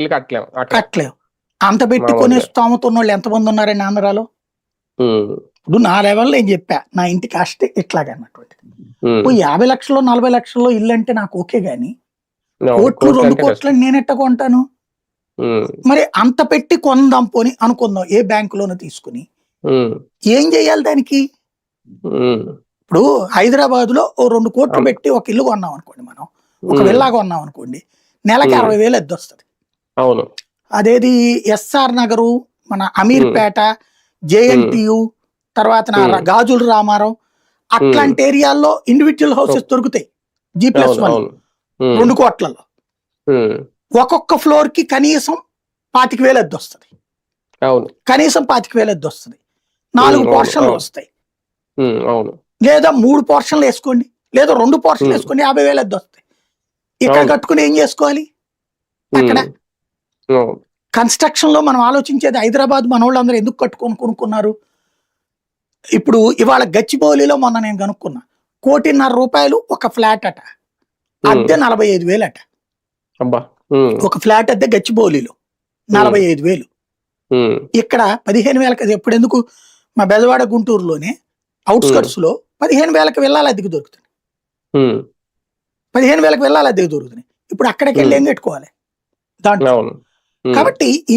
ఇల్లు కట్టలేం అట్లా. కట్టలేవు అంత పెట్టి మా కొనే ఊళ్ళో. స్తోమత ఉన్న వాళ్ళు ఎంతమంది ఉన్నారండి ఆంధ్రాలో ఇప్పుడు నా లెవెల్లో నేను చెప్పా నా ఇంటి కాస్ట్ ఇట్లాగా. ఇప్పుడు యాభై లక్షల్లో నలభై లక్షల్లో ఇల్లు అంటే నాకు ఓకే గాని కోట్లు రెండు కోట్లు. నేను కొంటాను? మరి అంత పెట్టి కొందాం పోని అనుకుందాం ఏ బ్యాంకులోనూ తీసుకుని. ఉమ్, ఏం చేయాలి దానికి? ఇప్పుడు హైదరాబాద్లో ఓ రెండు కోట్లు. పెట్టి ఒక ఇల్లు కొన్నాం అనుకోండి మనం. ఒక విల్లా కొన్నాం అనుకోండి నెలకి. అరవై వేలు ఎద్దు వస్తుంది అవును. అదేది ఎస్ఆర్ నగరు మన అమీర్పేట జేఎన్టీయు తర్వాత. గాజుల రామారావు అట్లాంటి ఏరియాల్లో ఇండివిజువల్ హౌసెస్ దొరుకుతాయి. జీ ప్లస్ వన్ రెండు కోట్లలో. ఒక్కొక్క ఫ్లోర్కి కనీసం పాతిక వేలు ఎద్దు వస్తుంది. కనీసం పాతిక వేలు ఎద్దు వస్తుంది. నాలుగు పోర్షన్లు. వస్తాయి. లేదా మూడు పోర్షన్లు వేసుకోండి లేదా రెండు పోర్షన్లు. వేసుకోండి యాభై వేలు ఎద్దు వస్తాయి ఇక్కడ. కట్టుకుని ఏం చేసుకోవాలి? అక్కడ కన్స్ట్రక్షన్లో మనం ఆలోచించేది హైదరాబాద్ మన వాళ్ళందరూ ఎందుకు కట్టుకొని కొనుక్కున్నారు? ఇప్పుడు ఇవాళ గచ్చిబౌలిలో మొన్న నేను కనుక్కున్నా. కోటిన్నర రూపాయలు ఒక ఫ్లాట్ అట. అద్దె నలభై ఐదు వేలు అట ఒక ఫ్లాట్ అద్దె గచ్చిబౌలిలో. నలభై ఐదు వేలు. ఇక్కడ పదిహేను వేలకి అది ఎప్పుడు ఎందుకు? మా బెజవాడ గుంటూరులోనే అవుట్స్కట్స్లో పదిహేను వేలకు వెళ్ళాలి అద్దెకి దొరుకుతుంది పదిహేను వేలకు వెళ్ళాలి అద్దెకి దొరుకుతుంది ఇప్పుడు అక్కడికి వెళ్ళి ఏం కట్టుకోవాలి? దాంట్లో. కాబట్టి ఈ